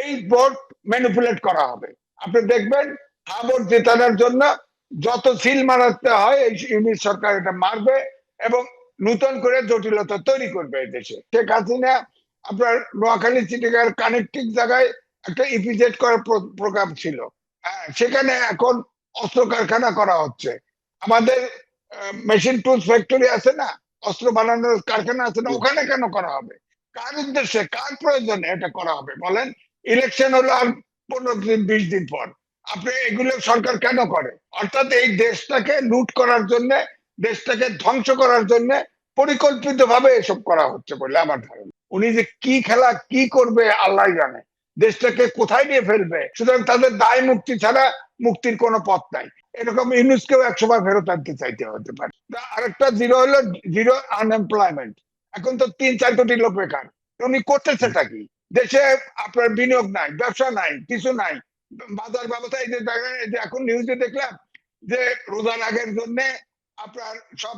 এই vote manipulate করা হবে। আপনি দেখবেন ভোট জেতানোর জন্য যত সিল মারাতে হয় এই ইউনিট সরকার এটা মারবে এবং নতুন করে জটিলতা তৈরি করবে এই দেশে। শেখ হাসিনা আপনার নোয়াখালী চিটিকার কানেক্টিং জায়গায় একটা ইপিজেড করার প্রোগ্রাম ছিল। হ্যাঁ, সেখানে এখন অস্ত্র কারখানা করা হচ্ছে। আমাদের মেশিন টুলস ফ্যাক্টরি আছে না? অস্ত্র বানানোর কারখানা আছে না? ওখানে কেন করা হবে? কার উদ্দেশ্যে? কার প্রয়োজনে এটা করা হবে? বলেন ইলেকশন হলো আর পনেরো দিন, বিশ দিন পর। আপনি এগুলো সরকার কেন করে? অর্থাৎ এই দেশটাকে লুট করার জন্য, দেশটাকে ধ্বংস করার জন্য পরিকল্পিত ভাবে এসব করা হচ্ছে বলে আমার ধারণা। উনি যে কি খেলা, কি করবে আল্লাহ জানে। দেশটাকে কোথায় নিয়ে ফেলবে? সুতরাং তাদের দায় মুক্তি ছাড়া মুক্তির কোনো পথ নাই। এরকম ইউনুসকেও একসময় ফেরত আনতে চাইতে হতে পারে। আরেকটা জিরো হলো, জিরো আনএমপ্লয়মেন্ট। এখন তো তিন চার কোটি লোক বেকার। উনি করতেছেটা কি? দেশে আপনার বিনিয়োগ নাই, ব্যবসা নাই, কিছু নাই। বাজার ব্যবস্থা এই যে এখন নিউজে দেখলাম যে রোজার আগের জন্য আপনার সব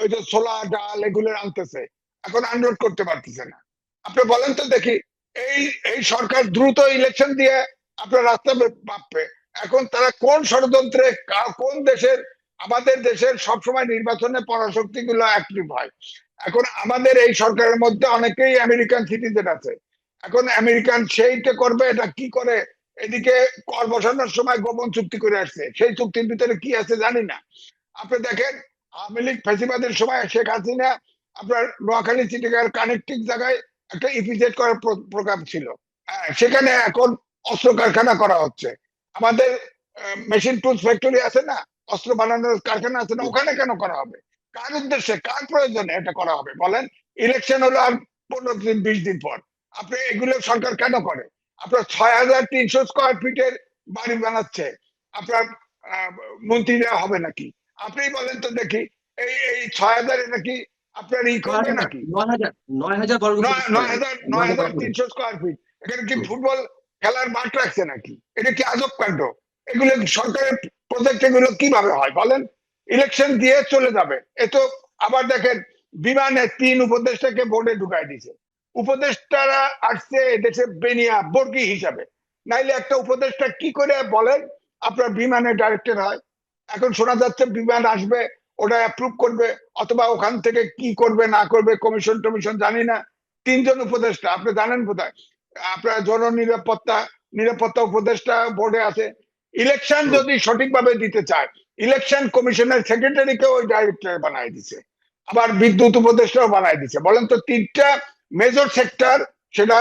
ওই যে ছোলা, ডাল এগুলো আনতেছে। এখন আনলোড করতে পারতেছে না। আপনি বলেন তো দেখি, এই এই সরকার দ্রুত ইলেকশন দিয়ে আপনার রাস্তা পাবে এখন তারা কোন ষড়যন্ত্রে কোন দেশের, আমাদের দেশের সবসময় নির্বাচনে পরাশক্তি গুলো অ্যাক্টিভ হয়। এখন আমাদের এই সরকারের মধ্যে অনেকেই আমেরিকান সিটিজেন আছে। এখন আমেরিকান সেইটা করবে এটা কি করে? এদিকে কর বসানোর সময় গোপন চুক্তি করে আসছে। সেই চুক্তির ভিতরে কি আছে জানি না। আপনি দেখেন আওয়ামী লীগ ফেসিবাদের সময় শেখ হাসিনা আপনার নোয়াখালী চিটিকার কানেক্টিং জায়গায় একটা ইপিজেড করার প্রোগ্রাম ছিল। হ্যাঁ, সেখানে এখন অস্ত্র কারখানা করা হচ্ছে। আমাদের মেশিন টুলস ফ্যাক্টরি আছে না? অস্ত্র বানানোর কারখানা আছে না? ওখানে কেন করা হবে? কার উদ্দেশ্যে? কার প্রয়োজনে এটা করা হবে? বলেন ইলেকশন হলো আর পনেরো দিন বিশ দিন পর। আপনি এগুলো সরকার কেন করে? আপনার ছয় হাজার তিনশো স্কোয়ার ফিটের বাড়ি বানাচ্ছে। আপনার মন্ত্রীরা হবে নাকি? আপনি বলেন তো দেখি এই এই ছয় হাজারে নাকি আপনার ই করবে নাকি? নয় হাজার নয় হাজার তিনশো স্কোয়ার ফিট এখানে কি ফুটবল খেলার মাঠ রাখছে নাকি? এটা কি আজব কাণ্ড? এগুলো সরকারের প্রজেক্ট এগুলো কীভাবে হয় বলেন? ইলেকশন দিয়ে চলে যাবে। এ তো আবার দেখেন বিমানে তিন উপদেষ্টাকে বোর্ডে ঢুকাই দিছে উপদেষ্টারা আসছে দেশে বেনিয়া, বর্গি হিসাবে। নাইলে একটা উপদেষ্টা কি করে বলেন? আপনার বিমানে ডাইরেক্টর হয়। এখন শোনা যাচ্ছে বিমান আসবে ওটা অ্যাপ্রুভ করবে, অথবা ওখান থেকে কি করবে, না করবে কমিশন টমিশন জানি না। তিনজন উপদেষ্টা, আপনি জানেন বোধহয়? আপনার জন নিরাপত্তা নিরাপত্তা উপদেষ্টা বোর্ডে আছে। ইলেকশন যদি সঠিকভাবে দিতে চায় ইলেকশন কমিশনের সেক্রেটারিকে ওই ডাইরেক্টর বানাই দিছে। আবার বিদ্যুৎ উপদেষ্টাও বানাই দিছে। বলেন তো তিনটা মেজর সেক্টর সেটা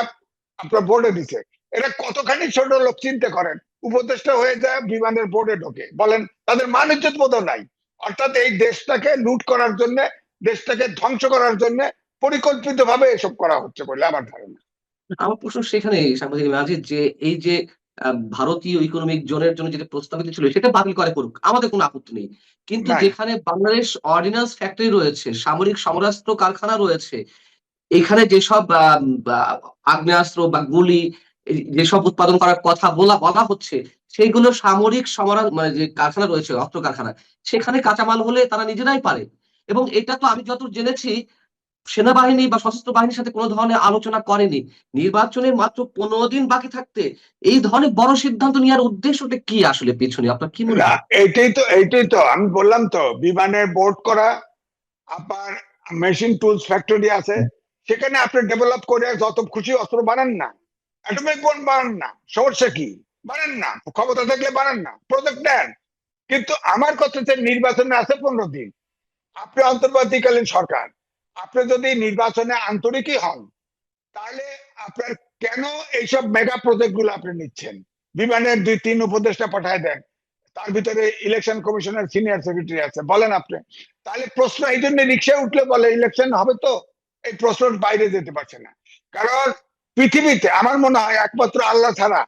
আপনার বোর্ডে দিছে এটা কতখানি ছোট লোক চিন্তা করেন? উপদেষ্টা হয়ে যায় বিমানের বোর্ডে ঢোকে। বলেন তাদের মান ইজ্জত বোধ নাই। অর্থাৎ এই দেশটাকে লুট করার জন্য দেশটাকে ধ্বংস করার জন্য পরিকল্পিত ভাবে এসব করা হচ্ছে বলে আমার ধারণা। আমার প্রশ্ন সেখানে সাংবাদিক মাঝে যে এই যে ভারতীয় ইকোনমিক জোনের জন্য যেটা প্রস্তাবিত ছিল সেটা বাতিল করে করুক আমাদের কোনো আপত্তি নেই। কিন্তু যেখানে বাংলাদেশ অর্ডিন্যান্স ফ্যাক্টরি রয়েছে সামরিক সমরাস্ত্র কারখানা রয়েছে এখানে যেসব আগ্নেয়াস্ত্র বা গুলি যেসব উৎপাদন করার কথা বলা বলা হচ্ছে সেইগুলো সামরিক সমরা মানে যে কারখানা রয়েছে অস্ত্র কারখানা সেখানে কাঁচামাল হলে তারা নিজেরাই পারে। এবং এটা তো আমি যত জেনেছি সেনাবাহিনী বা সশস্ত্র বাহিনীর সাথে কোনো ধরনের আলোচনা করেনি। নির্বাচনের মাত্র পনেরো দিন বাকি থাকতে এই ধরনের বড় সিদ্ধান্ত নেওয়ার উদ্দেশ্যটা কি আসলে পিছনে? আপনার কি মনে হয়? এইটাই তো এইটাই তো আমি বললাম তো বিমানের বোর্ড করা আপনার মেশিন টুলস ফ্যাক্টরি আছে সেখানে আপনি ডেভেলপ করে যত খুশি অস্ত্র বানান না অ্যাটমিক বোম বানান না সমস্যা কি? বানান না, ক্ষমতা থাকলে বানান না প্রজেক্ট নেন। কিন্তু আমার কথা হচ্ছে নির্বাচনে আছে পনেরো দিন। আপনি অন্তর্বর্তীকালীন সরকার, আপনি যদি নির্বাচনে আন্তরিকই হন, তাহলে আপনার কেন এইসব মেগা প্রজেক্টগুলো আপনি নিচ্ছেন? বিমানের দুই, তিন উপদেষ্টা পাঠায় দেন, তার ভিতরে ইলেকশন কমিশনের সিনিয়র সেক্রেটারি আছে, বলেন আপনি। তাহলে প্রশ্ন, এই জন্য রিক্সায় উঠলে বলে ইলেকশন হবে তো? এই প্রশ্ন বাইরে যেতে পারছে না। কারণ পৃথিবীতে আমার মনে হয় একমাত্র আল্লাহ ছাড়া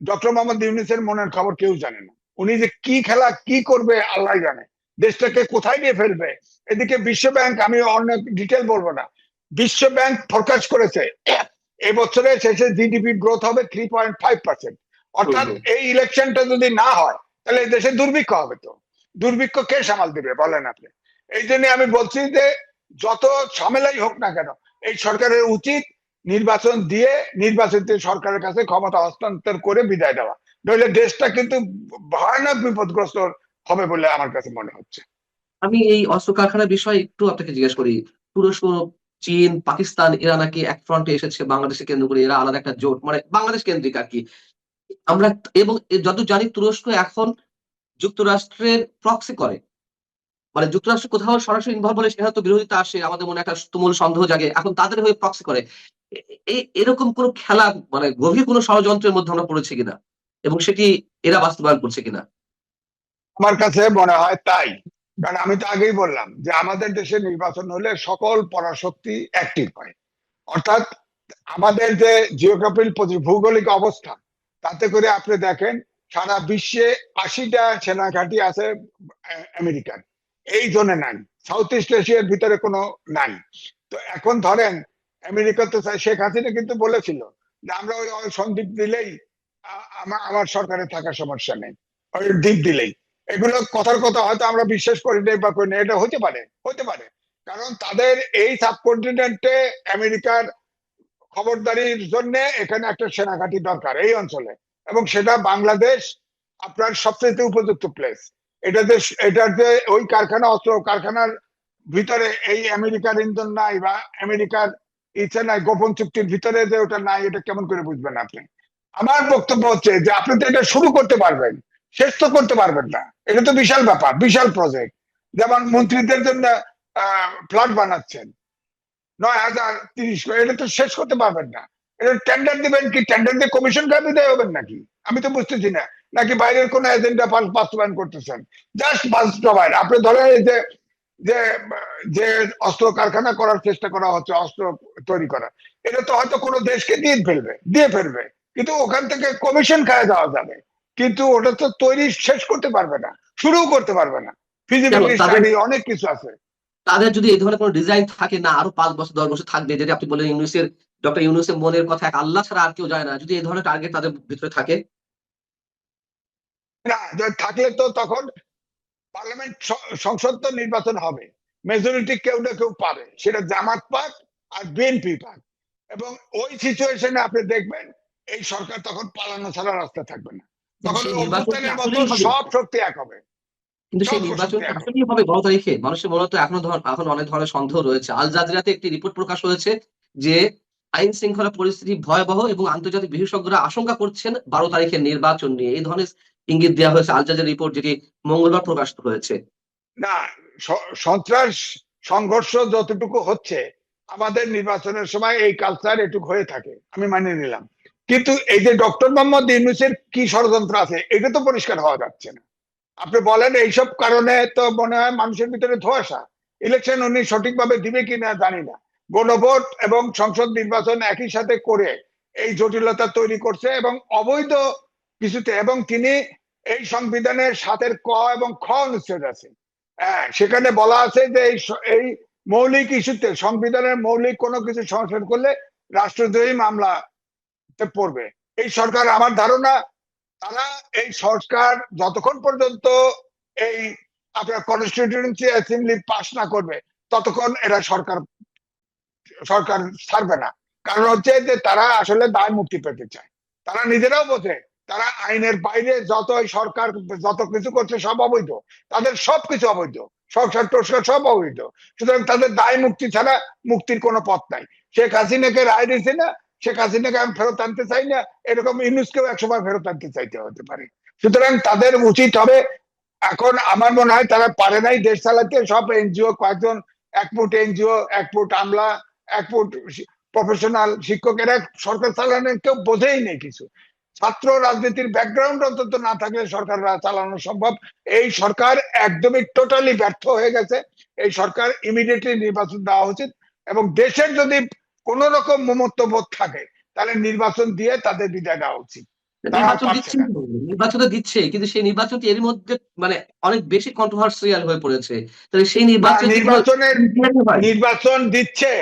ডক্টর মোহাম্মদ ইউনিসের মনের খবর কেউ জানে না। উনি যে কি খেলা কি করবে আল্লাহ জানে। দেশটাকে কোথায় নিয়ে ফেলবে? এদিকে বিশ্ব ব্যাংক আমি অনেক ডিটেল বলব না। বিশ্ব ব্যাংক ফোরকাস্ট করেছে এই বছরে শেষে জিডিপি গ্রোথ হবে থ্রি পয়েন্ট ফাইভ পার্সেন্ট অর্থাৎ এই ইলেকশনটা যদি না হয় তাহলে এই দেশে দুর্ভিক্ষ হবে তো। দুর্ভিক্ষ কে সামাল দিবে বলেন আপনি? এই জন্য আমি বলছি যে যত ঝামেলাই হোক না কেন, এই সরকারের উচিত নির্বাচন দিয়ে নির্বাচিত সরকারের কাছে ক্ষমতা হস্তান্তর করে বিদায় দেওয়া নইলে দেশটা কিন্তু ভয়ানক বিপদগ্রস্ত হবে বলে আমার কাছে মনে হচ্ছে। আমি এই অস্ত্র কারখানার বিষয়ে একটু আপনাকে জিজ্ঞেস করি। তুরস্ক, চীন, পাকিস্তান, এরা নাকি এক ফ্রন্টে এসেছে, বাংলাদেশকে কেন্দ্র করে এরা আলাদা একটা জোট মানে বাংলাদেশ কেন্দ্রিক আর কি। আমরা, এবং যত জানি তুরস্ক এখন যুক্তরাষ্ট্রের প্রক্সি করে। মানে যুক্তরাষ্ট্র কোথাও সরাসরি ইনভলভ হলে সেখানে তো বিরোধিতা আসে আমাদের মনে একটা তুমুল সন্দেহ জাগে। এখন তাদের হয়ে প্রক্সি করে। এরকম কোন খেলা মানে গভীর কোনো ষড়যন্ত্রের মধ্যে আমরা পড়েছি কিনা? এবং সেটি এরা বাস্তবায়ন করছে কিনা? আমার কাছে মনে হয় তাই। কারণ আমি তো আগেই বললাম যে আমাদের দেশে নির্বাচন হলে সকল পরাশক্তি অ্যাক্টিভ হয়। অর্থাৎ আমাদের যে জিওগ্রাফির ভৌগোলিক অবস্থান তাতে করে আপনি দেখেন সারা বিশ্বে আশিটা সেনাঘাঁটি আছে আহ, আমেরিকার। এই জোনে নাই। সাউথ ইস্ট এশিয়ার ভিতরে কোনো নাই। তো এখন ধরেন আমেরিকা তো শেখ হাসিনা কিন্তু বলেছিল যে আমরা ওই সন্দ্বীপ দিলেই আমার সরকারে থাকার সমস্যা নেই। ওই দ্বীপ দিলেই। এগুলো কথার কথা হয়তো আমরা বিশ্বাস করি নাই বা করি এটা হতে পারে হতে পারে। কারণ তাদের এই সাবকন্টিনেন্টে আমেরিকার খবরদারির জন্য এখানে একটা সেনাঘাঁটি দরকার এই অঞ্চলে। এবং সেটা বাংলাদেশ, আপনার সবচেয়ে উপযুক্ত প্লেস এটাতে এটার যে ওই কারখানা অস্ত্র, কারখানার ভিতরে এই আমেরিকার ইন্ধন নাই বা আমেরিকার ইচ্ছা নাই, গোপন চুক্তির ভিতরে যে ওটা নাই, এটা কেমন করে বুঝবেন আপনি? আমার বক্তব্য হচ্ছে যে আপনি তো এটা শুরু করতে পারবেন, শেষ তো করতে পারবেন না। এটা তো বিশাল ব্যাপার, বিশাল প্রজেক্ট যেমন মন্ত্রীদের জন্য ফ্ল্যাট বানাচ্ছেন। নয় হাজার তিরিশ এটা তো শেষ করতে পারবেন না। এটা টেন্ডার দিবেন কি? টেন্ডার দিয়ে কমিশন কার বিদায় হবেন নাকি? আমি তো বুঝতেছি না। নাকি বাইরের কোন এজেন্ডা বাস্তবায়ন করতেছেন? জাস্ট বাস্তবায়ন। আপনি ধরেন এই যে যে যে অস্ত্র কারখানা করার চেষ্টা করা হচ্ছে অস্ত্র তৈরি করা এটা তো হয়তো কোনো দেশকে দিয়ে ফেলবে দিয়ে ফেলবে। কিন্তু ওখান থেকে কমিশন খায় যাওয়া যাবে। কিন্তু ওটা তো তৈরি শেষ করতে পারবে না শুরু করতে পারবে না। ফিজিবিলিটি অনেক কিছু আছে। তাদের যদি এই ধরনের কোনো ডিজাইন থাকে না আরও পাঁচ বছর দশ বছর থাকবে যেটা আপনি বলেন ইউনুসের ডক্টর ইউনুসের মনের কথা এক আল্লাহ ছাড়া আর কেউ যায় না। যদি এই ধরনের টার্গেট তাদের ভিতরে থাকে না থাকলে তো তখন পার্লামেন্ট সংসদ তো নির্বাচন হবে। মেজরিটি কেউ না কেউ পাবে। সেটা জামাত পাক আর বিএনপি পাক। এবং ওই সিচুয়েশনে আপনি দেখবেন এই সরকার তখন পালানো ছাড়া রাস্তা থাকবে না। তখন? সব শক্তি এক হবে। কিন্তু সেই নির্বাচন আসলেই হবে। বারো তারিখে। মানুষের মনে তো এখনও এখন অনেক ধরনের সন্দেহ রয়েছে। আল জাজিরাতে একটি রিপোর্ট প্রকাশ হয়েছে যে আইন শৃঙ্খলা পরিস্থিতি ভয়াবহ এবং আন্তর্জাতিক বিশেষজ্ঞরা আশঙ্কা করছেন বারো তারিখের নির্বাচন নিয়ে। এই ধরনের ইঙ্গিত দেওয়া হয়েছে আল জাজিরা রিপোর্ট যেটি মঙ্গলবার প্রকাশ হয়েছে। না সন্ত্রাস সংঘর্ষ যতটুকু হচ্ছে, আমাদের নির্বাচনের সময় এই কালচার এটুকু হয়ে থাকে, আমি মানে নিলাম। কিন্তু এই যে ডক্টর মোহাম্মদ ইউনুসের কি ষড়যন্ত্র আছে, এটা তো পরিষ্কার হওয়া যাচ্ছে না। আপনি বলেন এইসব কারণে তো মনে হয় মানুষের ভিতরে ধোয়াশা। ইলেকশন উনি সঠিকভাবে দিবে কিনা জানি না। গণভোট এবং সংসদ নির্বাচন একই সাথে করে এই জটিলতা তৈরি করছে এবং অবৈধ কিছুতে এবং তিনি এই সংবিধানের সাতের ক এবং খ অনুচ্ছেদ আছে। হ্যাঁ সেখানে বলা আছে যে এই মৌলিক ইস্যুতে, সংবিধানের মৌলিক কোনো কিছু সংশোধন করলে রাষ্ট্রদ্রোহী মামলা পড়বে। এই সরকার আমার ধারণা, তারা এই সরকার যতক্ষণ পর্যন্ত এই আপনার কনস্টিটিউয়েন্সি অ্যাসেম্বলি পাস না করবে, ততক্ষণ এরা সরকার সরকার ছাড়বে না। কারণ হচ্ছে যে তারা আসলে দায় মুক্তি পেতে চায়। তারা নিজেরাও বোঝে তারা আইনের বাইরে যত সরকার যত কিছু করছে সব অবৈধ। তাদের সবকিছু অবৈধ। সংসার টস্কার সব অবৈধ। সুতরাং তাদের দায় মুক্তি ছাড়া মুক্তির কোনো পথ নাই। শেখ হাসিনাকে রায় দিয়েছে না, শেখ হাসিনাকে আমি ফেরত আনতে চাই না, এরকম ইউনুসকেও একসময় ফেরত আনতে চাইতে হতে পারে। সুতরাং তাদের উচিত হবে, এখন আমার মনে হয় তারা পারে নাই দেশ চালাতে। সব এনজিও, কয়েকজন, এক ফুট এনজিও, এক ফুট আমলা, এক ফুট প্রফেশনাল শিক্ষকেরা সরকার চালানোর কেউ বোঝেই নেই কিছু। ছাত্র রাজনীতির ব্যাকগ্রাউন্ড অন্তত না থাকলে সরকার চালানো সম্ভব। এই সরকার একদমই টোটালি ব্যর্থ হয়ে গেছে। এই সরকার ইমিডিয়েটলি নির্বাচন দেওয়া উচিত এবং দেশের যদি কোন রকম মমত্ব বোধ থাকে তাহলে নির্বাচন দিয়ে তাদের বিদায় দেওয়া উচিত। নির্বাচন দিচ্ছে তো। দিচ্ছে কিন্তু সেই নির্বাচনটি এর মধ্যে মানে অনেক বেশি কন্ট্রোভার্সিয়াল হয়ে পড়েছে। তাহলে সেই নির্বাচন নির্বাচনের নির্বাচন দিচ্ছে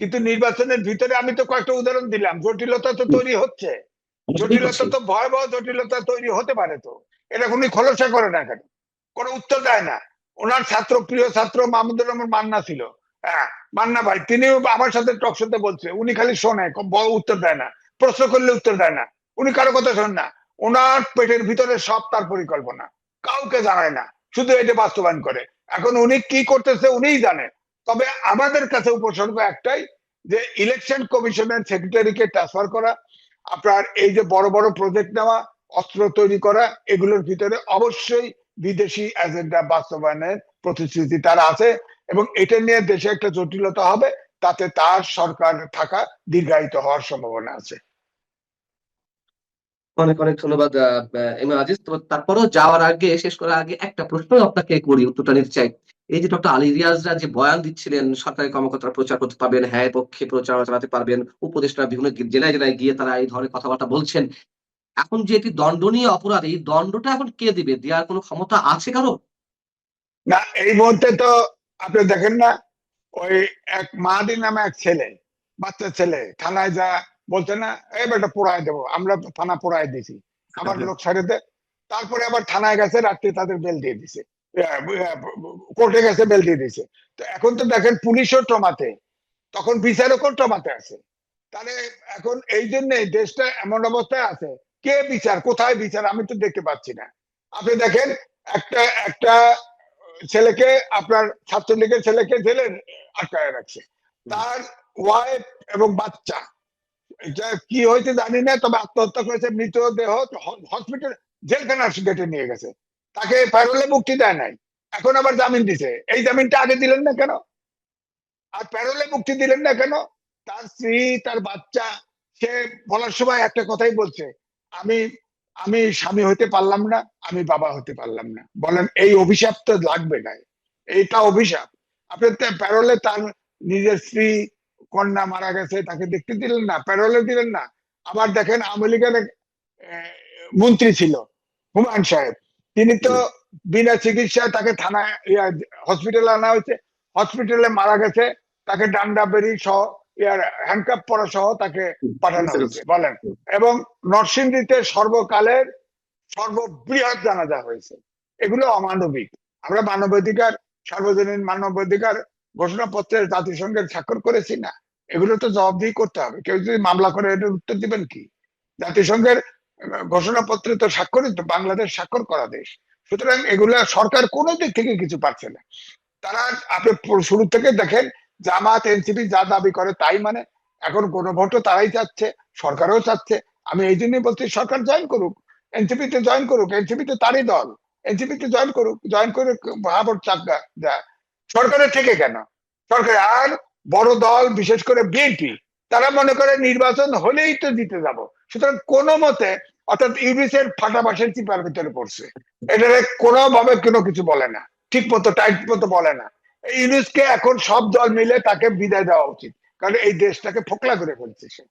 কিন্তু নির্বাচনের ভিতরে আমি তো কয়েকটা উদাহরণ দিলাম। জটিলতা তো তৈরি হচ্ছে। জটিলতা তো ভয়াবহ জটিলতা তৈরি হতে পারে তো। এটা উনি খোলসা করে না কেন? কোনো উত্তর দেয় না। ওনার ছাত্র প্রিয় ছাত্র মাহমুদুর রহমান মান্না ছিল। হ্যাঁ মান্না ভাই তিনিও আমার সাথে টক শোতে বলছে উনি খালি শোনে উত্তর দেয় না। প্রশ্ন করলে উত্তর দেয় না। উনি কারও কথা শোন না। ওনার পেটের ভিতরে সব তার পরিকল্পনা। কাউকে জানায় না। শুধু এটা বাস্তবায়ন করে। এখন উনি কি করতেছে উনিই জানে। তবে আমাদের কাছে উপসর্গ একটাই যে ইলেকশন কমিশনের সেক্রেটারিকে ট্রান্সফার করা আপনার এই যে বড় বড় প্রজেক্ট নেওয়া, অস্ত্র তৈরি করা, এগুলোর ভিতরে অবশ্যই বিদেশি এজেন্ডা বাস্তবায়নের প্রতিশ্রুতি তারা আছে এবং এটা নিয়ে দেশে একটা জটিলতা হবে, তাতে তার সরকার থাকা দীর্ঘায়িত হওয়ার সম্ভাবনা আছে। অনেক অনেক ধন্যবাদ আজিজ। তো তারপরেও যাওয়ার আগে, শেষ করার আগে একটা প্রশ্ন আপনাকে করি, উত্তরটা নিতে চাই। এই যে ডক্টর আলী রিয়াজরা যে বয়ান দিচ্ছিলেন, সরকারি কর্মকর্তারা প্রচার করতে পারবেন হ্যাঁ পক্ষে প্রচারণা চালাতে পারবেন, উপদেষ্টা বিভিন্ন জেলায় জেলায় গিয়ে তারা এই ধরনের কথাবার্তা বলছেন। এখন যে এটি দণ্ডনীয় অপরাধ, এই দণ্ডটা এখন কে দিবে? দেওয়ার কোনো ক্ষমতা আছে কারও? না, এই মুহূর্তে তো আপনি দেখেন না, ওই এক মাহাদি নামে এক ছেলে, বাচ্চা ছেলে, থানায় যা বলছে না এই বেটা পোড়ায় দেবো আমরা থানা পোড়ায় দিছি। আমার লোক ছেড়ে দে। তারপরে আবার থানায় গেছে রাত্রে তাদের বেল দিয়ে দিছে। কোর্টে গেছে বেল দিয়ে দিছে। তো এখন তো দেখেন পুলিশও টমাতে। তখন বিচারকও টমাতে আছে? তাহলে এখন এই জন্য দেশটা এমন অবস্থায় আছে। কে বিচার কোথায় বিচার আমি তো দেখতে পাচ্ছি না। আপনি দেখেন একটা একটা ছেলেকে আপনার ছাত্রলীগের ছেলেকে জেলে আটকায় রাখছে। তার ওয়াইফ এবং বাচ্চা। কি হয়েছে জানি না, তবে আত্মহত্যা করেছে মৃতদেহ হসপিটাল জেলখানার গেটে নিয়ে গেছে। তাকে প্যারোলে মুক্তি দেয় নাই। এখন আবার জামিন দিছে। এই জামিনটা আগে দিলেন না কেন? আর প্যারোলে মুক্তি দিলেন না কেন? তার স্ত্রী, তার বাচ্চা, সে বলার সময় একটা কথাই বলছে, আমি আমি স্বামী হতে পারলাম না, আমি বাবা হতে পারলাম না। বলেন, এই অভিশাপ তো লাগবে না এইটা অভিশাপ। আপনি প্যারোলে তার নিজের স্ত্রী কন্যা মারা গেছে, তাকে দেখতে দিলেন না, প্যারোলে দিলেন না। আবার দেখেন আওয়ামী লীগের মন্ত্রী ছিল, হুমায়ুন সাহেব। তিনি তো বিনা চিকিৎসায় তাকে থানায় হসপিটালে আনা হয়েছে। হসপিটালে মারা গেছে, তাকে ডান্ডা বেরি সহ ইয়ার হ্যান্ডকাপ পরা সহ তাকে পাঠানো হয়েছে, বলেন। এবং নরসিংদীতে সর্বকালের সর্ববৃহৎ জানাজা হয়েছে। এগুলো অমানবিক। আমরা মানবাধিকার, সার্বজনীন মানবাধিকার ঘোষণাপত্রের জাতিসংঘের স্বাক্ষর করেছি না। এগুলো তো জবাবদিহি করতে হবে। কেউ যদি মামলা করে এটার উত্তর দিবেন কি? জাতিসংঘের ঘোষণাপত্রে তো স্বাক্ষরিত বাংলাদেশ স্বাক্ষর করা দেশ। সুতরাং এগুলো সরকার কোনো দিক থেকে কিছু পাচ্ছে না। তারা, আপনি শুরু থেকে দেখেন, জামাত, এনসিপি যা দাবি করে তাই মানে। এখন গণভোটও তারাই চাচ্ছে, সরকারও চাচ্ছে। আমি এই জন্যই বলছি, সরকার জয়েন করুক। এনসিপি তে জয়েন করুক। এনসিপি তো তারই দল। এনসিপি তে জয়েন করুক। জয়েন করে ভাবর চাকা যা। সরকারের থেকে কেন? সরকার আর বড় দল, বিশেষ করে বিএনপি, তারা মনে করে নির্বাচন হলেই তো জিতে যাব। সুতরাং কোনো মতে অর্থাৎ ইউনিসের ফাটাবাসের চিপার ভিতরে পড়ছে। এটারে কোনোভাবে কোনো কিছু বলে না। ঠিক মতো, টাইট মতো বলে না। ইউনিসকে এখন সব দল মিলে তাকে বিদায় দেওয়া উচিত। কারণ এই দেশটাকে ফোকলা করে ফেলছে সে।